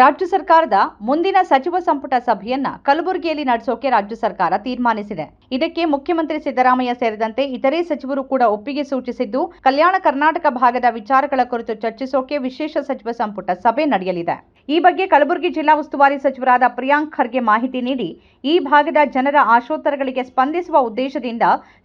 ರಾಜ್ಯ ಸರ್ಕಾರದ ಮುಂದಿನ ಸಚಿವ ಸಂಪುಟ ಸಭೆಯನ್ನ ಕಲಬುರಗಿಯಲ್ಲಿ ನಡೆಸೋಕೆ ರಾಜ್ಯ ಸರ್ಕಾರ ತೀರ್ಮಾನಿಸಿದೆ. ಇದಕ್ಕೆ ಮುಖ್ಯಮಂತ್ರಿ ಸಿದ್ದರಾಮಯ್ಯ ಸೇರಿದಂತೆ ಇತರೆ ಸಚಿವರು ಕೂಡ ಒಪ್ಪಿಗೆ ಸೂಚಿಸಿದ್ದು, ಕಲ್ಯಾಣ ಕರ್ನಾಟಕ ಭಾಗದ ವಿಚಾರಗಳ ಕುರಿತು ಚರ್ಚಿಸೋಕೆ ವಿಶೇಷ ಸಚಿವ ಸಂಪುಟ ಸಭೆ ನಡೆಯಲಿದೆ. ಈ ಬಗ್ಗೆ ಕಲಬುರಗಿ ಜಿಲ್ಲಾ ಉಸ್ತುವಾರಿ ಸಚಿವರಾದ ಪ್ರಿಯಾಂಕ್ ಖರ್ಗೆ ಮಾಹಿತಿ ನೀಡಿ, ಈ ಭಾಗದ ಜನರ ಆಶೋತ್ತರಗಳಿಗೆ ಸ್ಪಂದಿಸುವ ಉದ್ದೇಶದಿಂದ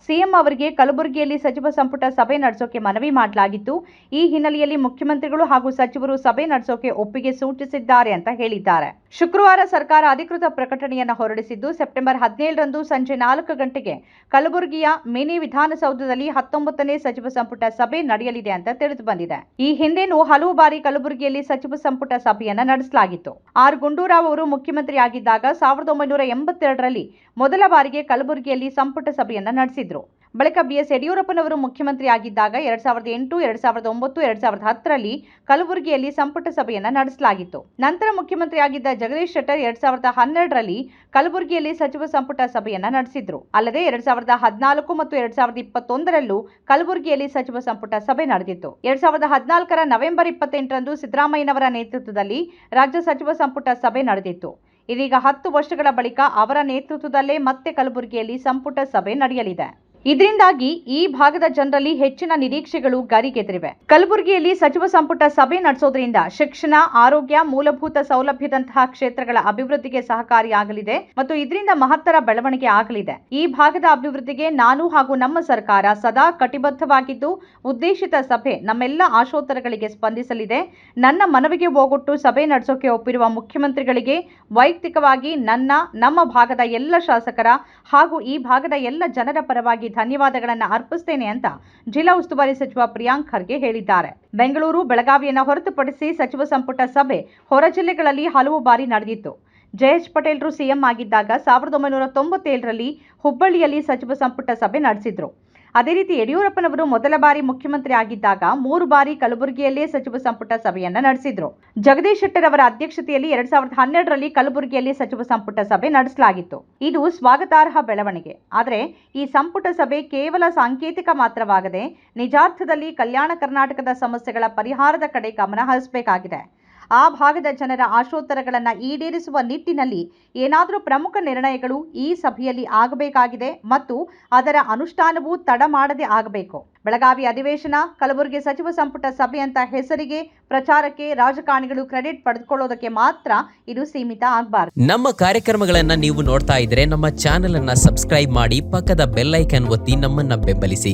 ಸಿಎಂ ಅವರಿಗೆ ಕಲಬುರಗಿಯಲ್ಲಿ ಸಚಿವ ಸಂಪುಟ ಸಭೆ ನಡೆಸೋಕೆ ಮನವಿ ಮಾಡಲಾಗಿತ್ತು. ಈ ಹಿನ್ನೆಲೆಯಲ್ಲಿ ಮುಖ್ಯಮಂತ್ರಿಗಳು ಹಾಗೂ ಸಚಿವರು ಸಭೆ ನಡೆಸೋಕೆ ಒಪ್ಪಿಗೆ ಸೂಚಿಸಿದ್ದಾರೆ. ಅಂತ ಹೇಳಿದ್ದಾರೆ. ಶುಕ್ರವಾರ ಸರ್ಕಾರ ಅಧಿಕೃತ ಪ್ರಕಟಣೆಯನ್ನು ಹೊರಡಿಸಿದ್ದು ಸೆಪ್ಟೆಂಬರ್ ಹದಿನೇಳರಂದು ಸಂಜೆ ನಾಲ್ಕು ಗಂಟೆಗೆ ಕಲಬುರಗಿಯ ಮಿನಿ ವಿಧಾನಸೌಧದಲ್ಲಿ ಹತ್ತೊಂಬತ್ತನೇ ಸಚಿವ ಸಂಪುಟ ಸಭೆ ನಡೆಯಲಿದೆ ಅಂತ ತಿಳಿದು ಬಂದಿದೆ. ಈ ಹಿಂದೆನೂ ಹಲವು ಬಾರಿ ಕಲಬುರಗಿಯಲ್ಲಿ ಸಚಿವ ಸಂಪುಟ ಸಭೆಯನ್ನ ನಡೆಸಲಾಗಿತ್ತು. ಆರ್ ಗುಂಡೂರಾವ್ ಅವರು ಮುಖ್ಯಮಂತ್ರಿ ಆಗಿದ್ದಾಗ ಸಾವಿರದ ಒಂಬೈನೂರ ಎಂಬತ್ತೆರಡರಲ್ಲಿ ಮೊದಲ ಬಾರಿಗೆ ಕಲಬುರಗಿಯಲ್ಲಿ ಸಂಪುಟ ಸಭೆಯನ್ನ ನಡೆಸಿದ್ರು. ಬಳಿಕ ಬಿಎಸ್ ಯಡಿಯೂರಪ್ಪನವರು ಮುಖ್ಯಮಂತ್ರಿ ಆಗಿದ್ದಾಗ ಎರಡ್ ಸಾವಿರದ ಎಂಟು, ಎರಡ್ ಸಾವಿರದ ಒಂಬತ್ತು, ಎರಡ್ ಸಾವಿರದ ಹತ್ತರಲ್ಲಿ ಕಲಬುರಗಿಯಲ್ಲಿ ಸಂಪುಟ ಸಭೆಯನ್ನು ನಡೆಸಲಾಗಿತ್ತು. ನಂತರ ಮುಖ್ಯಮಂತ್ರಿ ಆಗಿದ್ದ ಜಗದೀಶ್ ಶೆಟ್ಟರ್ ಎರಡ್ ಸಾವಿರದ ಹನ್ನೆರಡರಲ್ಲಿ ಕಲಬುರಗಿಯಲ್ಲಿ ಸಚಿವ ಸಂಪುಟ ಸಭೆಯನ್ನು ನಡೆಸಿದ್ರು. ಅಲ್ಲದೆ ಎರಡ್ ಸಾವಿರದ ಹದಿನಾಲ್ಕು ಮತ್ತು ಎರಡ್ ಸಾವಿರದ ಇಪ್ಪತ್ತೊಂದರಲ್ಲೂ ಕಲಬುರಗಿಯಲ್ಲಿ ಸಚಿವ ಸಂಪುಟ ಸಭೆ ನಡೆದಿತ್ತು. ಎರಡ್ ಸಾವಿರದ ಹದಿನಾಲ್ಕರ ನವೆಂಬರ್ ಇಪ್ಪತ್ತೆಂಟರಂದು ಸಿದ್ದರಾಮಯ್ಯನವರ ನೇತೃತ್ವದಲ್ಲಿ ರಾಜ್ಯ ಸಚಿವ ಸಂಪುಟ ಸಭೆ ನಡೆದಿತ್ತು. ಇದೀಗ ಹತ್ತು ವರ್ಷಗಳ ಬಳಿಕ ಅವರ ನೇತೃತ್ವದಲ್ಲೇ ಮತ್ತೆ ಕಲಬುರಗಿಯಲ್ಲಿ ಸಂಪುಟ ಸಭೆ ನಡೆಯಲಿದೆ. ಇದರಿಂದಾಗಿ ಈ ಭಾಗದ ಜನರಲ್ಲಿ ಹೆಚ್ಚಿನ ನಿರೀಕ್ಷೆಗಳು ಗರಿಗೆದರಿವೆ. ಕಲಬುರಗಿಯಲ್ಲಿ ಸಚಿವ ಸಂಪುಟ ಸಭೆ ನಡೆಸೋದ್ರಿಂದ ಶಿಕ್ಷಣ, ಆರೋಗ್ಯ, ಮೂಲಭೂತ ಸೌಲಭ್ಯದಂತಹ ಕ್ಷೇತ್ರಗಳ ಅಭಿವೃದ್ಧಿಗೆ ಸಹಕಾರಿಯಾಗಲಿದೆ ಮತ್ತು ಇದರಿಂದ ಮಹತ್ತರ ಬೆಳವಣಿಗೆ ಆಗಲಿದೆ. ಈ ಭಾಗದ ಅಭಿವೃದ್ಧಿಗೆ ನಾನು ಹಾಗೂ ನಮ್ಮ ಸರ್ಕಾರ ಸದಾ ಕಟಿಬದ್ಧವಾಗಿದ್ದು, ಉದ್ದೇಶಿತ ಸಭೆ ನಮ್ಮೆಲ್ಲ ಆಶೋತ್ತರಗಳಿಗೆ ಸ್ಪಂದಿಸಲಿದೆ. ನನ್ನ ಮನವಿಗೆ ಹೋಗೊಟ್ಟು ಸಭೆ ನಡೆಸೋಕೆ ಒಪ್ಪಿರುವ ಮುಖ್ಯಮಂತ್ರಿಗಳಿಗೆ ವೈಯಕ್ತಿಕವಾಗಿ ನನ್ನ, ನಮ್ಮ ಭಾಗದ ಎಲ್ಲ ಶಾಸಕರ ಹಾಗೂ ಈ ಭಾಗದ ಎಲ್ಲ ಜನರ ಪರವಾಗಿ ಧನ್ಯವಾದಗಳನ್ನು ಅರ್ಪಿಸ್ತೇನೆ ಅಂತ ಜಿಲ್ಲಾ ಉಸ್ತುವಾರಿ ಸಚಿವ ಪ್ರಿಯಾಂಕ್ ಖರ್ಗೆ ಹೇಳಿದ್ದಾರೆ. ಬೆಂಗಳೂರು, ಬೆಳಗಾವಿಯನ್ನು ಹೊರತುಪಡಿಸಿ ಸಚಿವ ಸಂಪುಟ ಸಭೆ ಹೊರ ಜಿಲ್ಲೆಗಳಲ್ಲಿ ಹಲವು ಬಾರಿ ನಡೆದಿತ್ತು. ಜಯೇಶ್ ಪಟೇಲ್ರು ಸಿಎಂ ಆಗಿದ್ದಾಗ ಸಾವಿರದ ಒಂಬೈನೂರ ತೊಂಬತ್ತೇಳರಲ್ಲಿ ಹುಬ್ಬಳ್ಳಿಯಲ್ಲಿ ಸಚಿವ ಸಂಪುಟ ಸಭೆ ನಡೆಸಿದ್ರು. ಅದೇ ರೀತಿ ಯಡಿಯೂರಪ್ಪನವರು ಮೊದಲ ಬಾರಿ ಮುಖ್ಯಮಂತ್ರಿ ಆಗಿದ್ದಾಗ ಮೂರು ಬಾರಿ ಕಲಬುರಗಿಯಲ್ಲೇ ಸಚಿವ ಸಂಪುಟ ಸಭೆಯನ್ನ ನಡೆಸಿದ್ರು. ಜಗದೀಶ್ ಶೆಟ್ಟರ್ ಅವರ ಅಧ್ಯಕ್ಷತೆಯಲ್ಲಿ ಎರಡ್ ಸಾವಿರದ ಹನ್ನೆರಡರಲ್ಲಿ ಕಲಬುರಗಿಯಲ್ಲಿ ಸಚಿವ ಸಂಪುಟ ಸಭೆ ನಡೆಸಲಾಗಿತ್ತು. ಇದು ಸ್ವಾಗತಾರ್ಹ ಬೆಳವಣಿಗೆ. ಆದರೆ ಈ ಸಂಪುಟ ಸಭೆ ಕೇವಲ ಸಾಂಕೇತಿಕ ಮಾತ್ರವಾಗದೆ ನಿಜಾರ್ಥದಲ್ಲಿ ಕಲ್ಯಾಣ ಕರ್ನಾಟಕದ ಸಮಸ್ಯೆಗಳ ಪರಿಹಾರದ ಕಡೆ ಗಮನ ಹರಿಸಬೇಕಾಗಿದೆ. ಆ ಭಾಗದ ಜನರ ಆಶೋತ್ತರಗಳನ್ನು ಈಡೇರಿಸುವ ನಿಟ್ಟಿನಲ್ಲಿ ಏನಾದರೂ ಪ್ರಮುಖ ನಿರ್ಣಯಗಳು ಈ ಸಭೆಯಲ್ಲಿ ಆಗಬೇಕಾಗಿದೆ ಮತ್ತು ಅದರ ಅನುಷ್ಠಾನವೂ ತಡ ಮಾಡದೆ ಆಗಬೇಕು. ಬೆಳಗಾವಿ ಅಧಿವೇಶನ, ಕಲಬುರಗಿ ಸಚಿವ ಸಂಪುಟ ಸಭೆ ಅಂತ ಹೆಸರಿಗೆ ಪ್ರಚಾರಕ್ಕೆ ರಾಜಕಾರಣಿಗಳು ಕ್ರೆಡಿಟ್ ಪಡೆದುಕೊಳ್ಳೋದಕ್ಕೆ ಮಾತ್ರ ಇದು ಸೀಮಿತ ಆಗಬಾರದು. ನಮ್ಮ ಕಾರ್ಯಕ್ರಮಗಳನ್ನ ನೀವು ನೋಡ್ತಾ ಇದ್ರೆ ನಮ್ಮ ಚಾನೆಲ್ ಅನ್ನ ಸಬ್ಸ್ಕ್ರೈಬ್ ಮಾಡಿ ಪಕ್ಕದ ಬೆಲ್ಲೈಕನ್ ಒತ್ತಿ ನಮ್ಮನ್ನ ಬೆಂಬಲಿಸಿ.